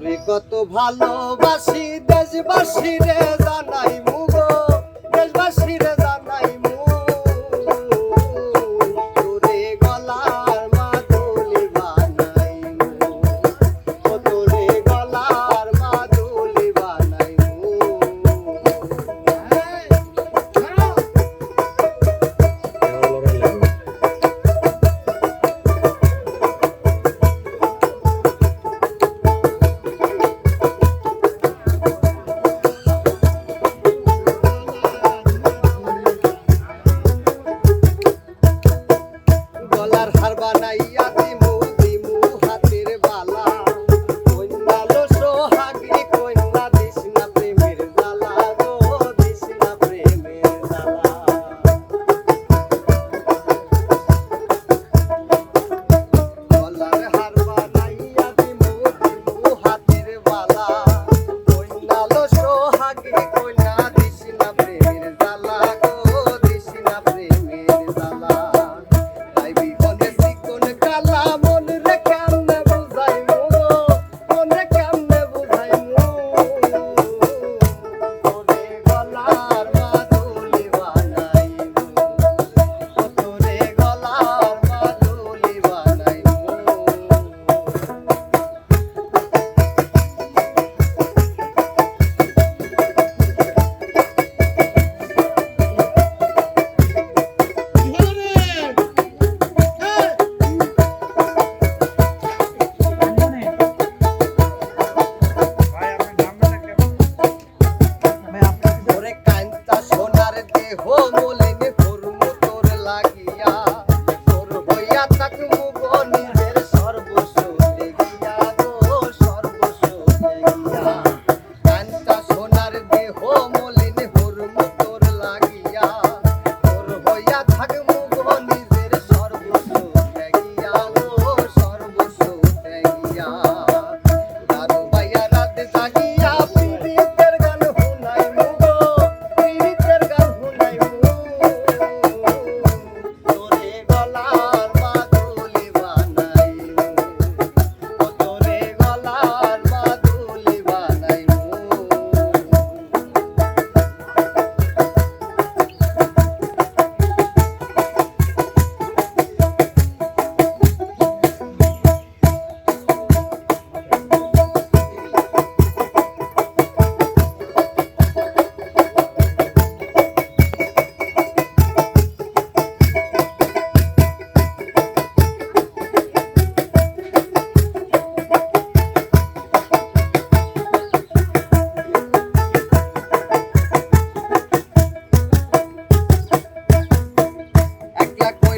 তোরে কত ভালোবাসি দেশবাসী রে জানাই মুগো দেশবাসী রে বানাইয়া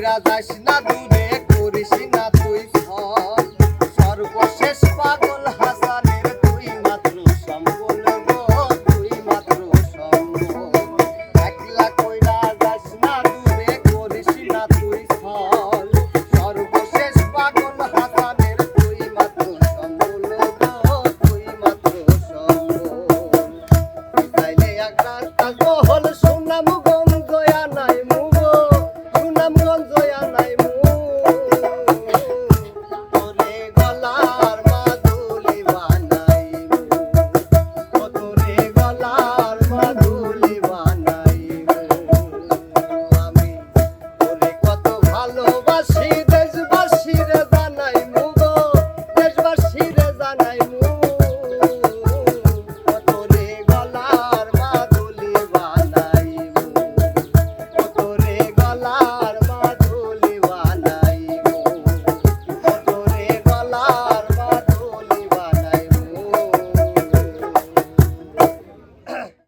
পয়রা যাস না দূরে করিস